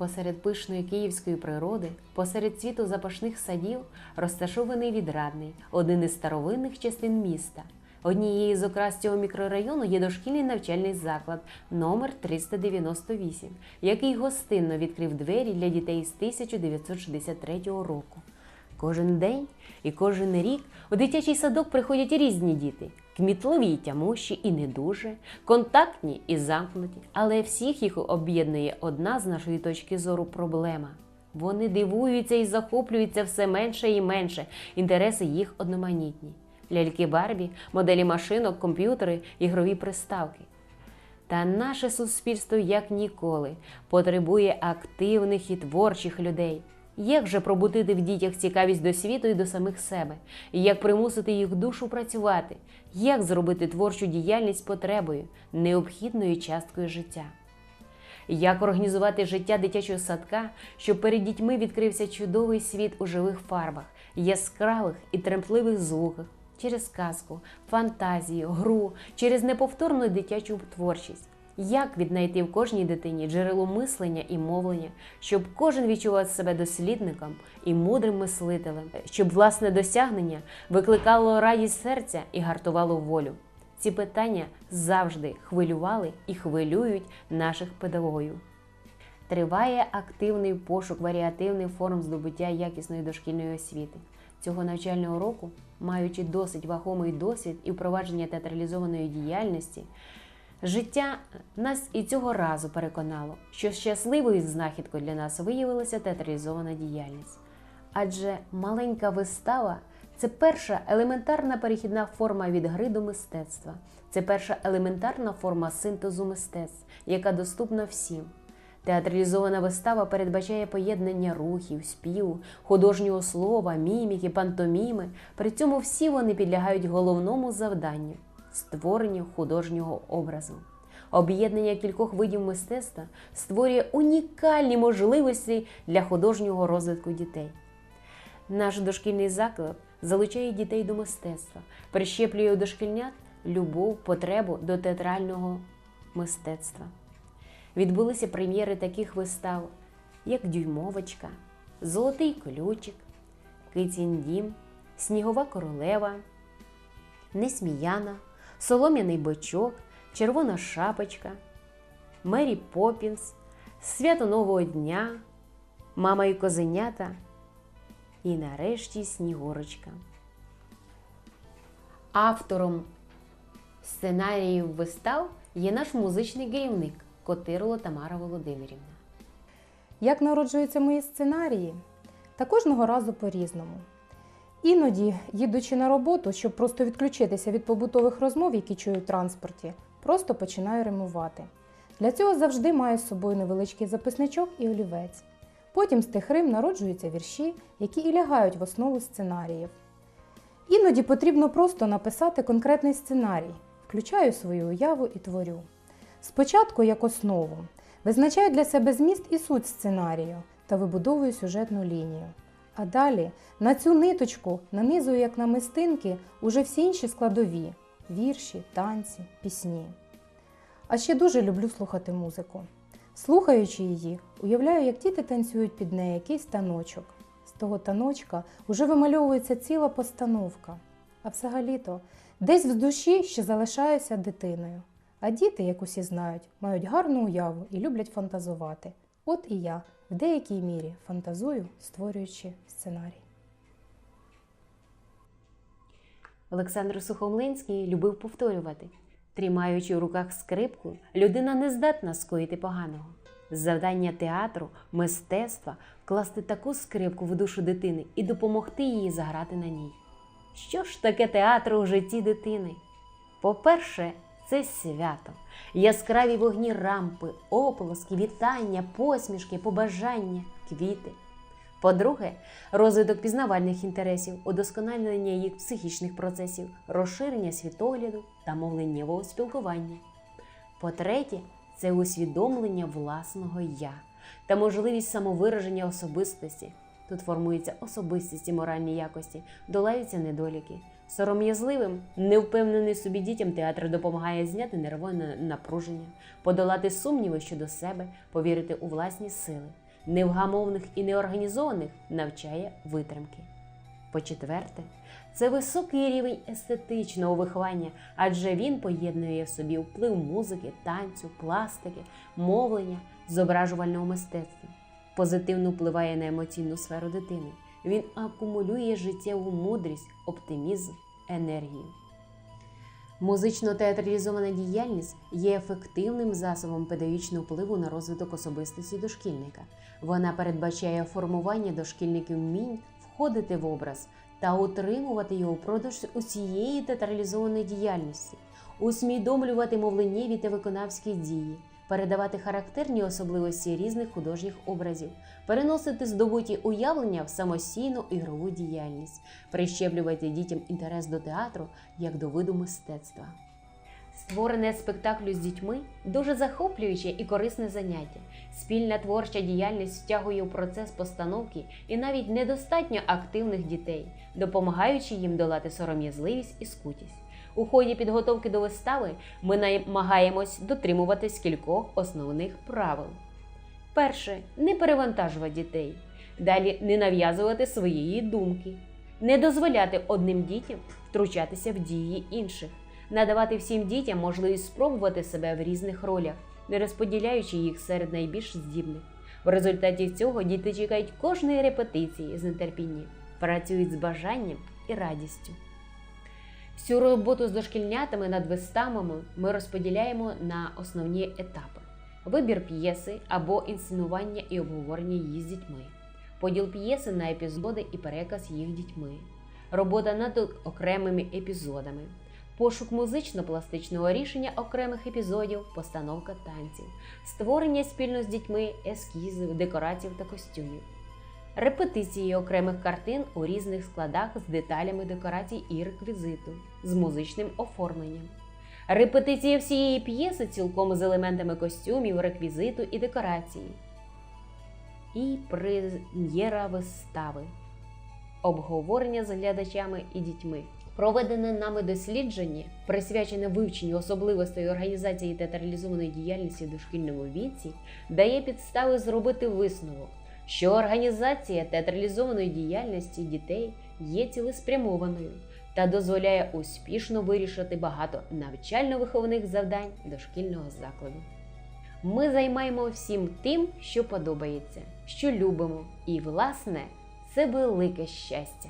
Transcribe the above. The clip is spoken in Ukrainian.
посеред пишної київської природи, посеред цвіту запашних садів, розташований відрадний, один із старовинних частин міста. Однією з окрас цього мікрорайону є дошкільний навчальний заклад номер 398, який гостинно відкрив двері для дітей з 1963 року. Кожен день і кожен рік у дитячий садок приходять різні діти, кмітливі й тямущі і не дуже, контактні і замкнуті, але всіх їх об'єднує одна з нашої точки зору проблема. Вони дивуються і захоплюються все менше і менше, інтереси їх одноманітні. Ляльки Барбі, моделі машинок, комп'ютери, ігрові приставки. Та наше суспільство як ніколи потребує активних і творчих людей. Як же пробудити в дітях цікавість до світу і до самих себе? Як примусити їх душу працювати? Як зробити творчу діяльність потребою, необхідною часткою життя? Як організувати життя дитячого садка, щоб перед дітьми відкрився чудовий світ у живих фарбах, яскравих і тремтливих звуках, через казку, фантазію, гру, через неповторну дитячу творчість? Як віднайти в кожній дитині джерело мислення і мовлення, щоб кожен відчував себе дослідником і мудрим мислителем, щоб власне досягнення викликало радість серця і гартувало волю? Ці питання завжди хвилювали і хвилюють наших педагогів. Триває активний пошук варіативних форм здобуття якісної дошкільної освіти. Цього навчального року, маючи досить вагомий досвід і впровадження театралізованої діяльності, життя нас і цього разу переконало, що щасливою знахідкою для нас виявилася театралізована діяльність. Адже маленька вистава це перша елементарна перехідна форма від гри до мистецтва. Це перша елементарна форма синтезу мистецтв, яка доступна всім. Театралізована вистава передбачає поєднання рухів, співу, художнього слова, міміки, пантоміми. При цьому всі вони підлягають головному завданню створенню художнього образу. Об'єднання кількох видів мистецтва створює унікальні можливості для художнього розвитку дітей. Наш дошкільний заклад залучає дітей до мистецтва, прищеплює у дошкільнят любов, потребу до театрального мистецтва. Відбулися прем'єри таких вистав, як Дюймовочка, Золотий ключик, Кицін дім, Снігова королева, Несміяна, Солом'яний бочок, Червона шапочка, Мері Поппінс, Свято Нового дня, Мама і козенята і нарешті Снігурочка. Автором сценаріїв вистав є наш музичний керівник Котирло Тамара Володимирівна. Як народжуються мої сценарії? Та кожного разу по-різному. Іноді, їдучи на роботу, щоб просто відключитися від побутових розмов, які чую в транспорті, просто починаю римувати. Для цього завжди маю з собою невеличкий записничок і олівець. Потім з тих рим народжуються вірші, які і лягають в основу сценаріїв. Іноді потрібно просто написати конкретний сценарій, включаю свою уяву і творю. Спочатку, як основу, визначаю для себе зміст і суть сценарію та вибудовую сюжетну лінію. А далі на цю ниточку нанизую як на мистинки уже всі інші складові вірші, танці, пісні. А ще дуже люблю слухати музику. Слухаючи її, уявляю, як діти танцюють під неї якийсь таночок. З того таночка вже вимальовується ціла постановка. А взагалі-то десь в душі ще залишаюся дитиною. А діти, як усі знають, мають гарну уяву і люблять фантазувати. От і я в деякій мірі фантазую, створюючи сценарій. Олександр Сухомлинський любив повторювати: тримаючи у руках скрипку, людина не здатна скоїти поганого. Завдання театру, мистецтва вкласти таку скрипку в душу дитини і допомогти їй заграти на ній. Що ж таке театр у житті дитини? По-перше, це свято, яскраві вогні рампи, ополоски, вітання, посмішки, побажання, квіти. По-друге, розвиток пізнавальних інтересів, удосконалення їх психічних процесів, розширення світогляду та мовленнєвого спілкування. По-третє, це усвідомлення власного я та можливість самовираження особистості. Тут формується особистість і моральні якості, долаються недоліки. Сором'язливим, невпевненим собі дітям театр допомагає зняти нервове напруження, подолати сумніви щодо себе, повірити у власні сили. невгамовних і неорганізованих навчає витримки. По-четверте, це високий рівень естетичного виховання, адже він поєднує в собі вплив музики, танцю, пластики, мовлення, зображувального мистецтва. Позитивно впливає на емоційну сферу дитини. Він акумулює життєву мудрість, оптимізм, енергію. Музично-театралізована діяльність є ефективним засобом педагогічного впливу на розвиток особистості дошкільника. Вона передбачає формування дошкільників вмінь входити в образ та утримувати його впродовж усієї театралізованої діяльності, усвідомлювати мовленнєві та виконавські дії, передавати характерні особливості різних художніх образів, переносити здобуті уявлення в самостійну ігрову діяльність, прищеплювати дітям інтерес до театру як до виду мистецтва. Створене спектаклю з дітьми дуже захоплююче і корисне заняття. Спільна творча діяльність втягує у процес постановки і навіть недостатньо активних дітей, допомагаючи їм долати сором'язливість і скутість. У ході підготовки до вистави ми намагаємось дотримуватись кількох основних правил. Перше не перевантажувати дітей. Далі не нав'язувати своєї думки, не дозволяти одним дітям втручатися в дії інших, надавати всім дітям можливість спробувати себе в різних ролях, не розподіляючи їх серед найбільш здібних. В результаті цього діти чекають кожної репетиції з нетерпінням, працюють з бажанням і радістю. Всю роботу з дошкільнятами над виставами ми розподіляємо на основні етапи: вибір п'єси або інсценування і обговорення її з дітьми, поділ п'єси на епізоди і переказ їх дітьми, робота над окремими епізодами, пошук музично-пластичного рішення окремих епізодів, постановка танців, створення спільно з дітьми ескізів, декорацій та костюмів. Репетиції окремих картин у різних складах з деталями декорацій і реквізиту, з музичним оформленням. Репетиція всієї п'єси цілком з елементами костюмів, реквізиту і декорації. І прем'єра вистави. Обговорення з глядачами і дітьми. Проведене нами дослідження, присвячене вивченню особливостей організації театралізованої діяльності в дошкільному віці, дає підстави зробити висновок що організація театралізованої діяльності дітей є цілеспрямованою та дозволяє успішно вирішити багато навчально-виховних завдань дошкільного закладу. Ми займаємо всім тим, що подобається, що любимо, і, власне, це велике щастя.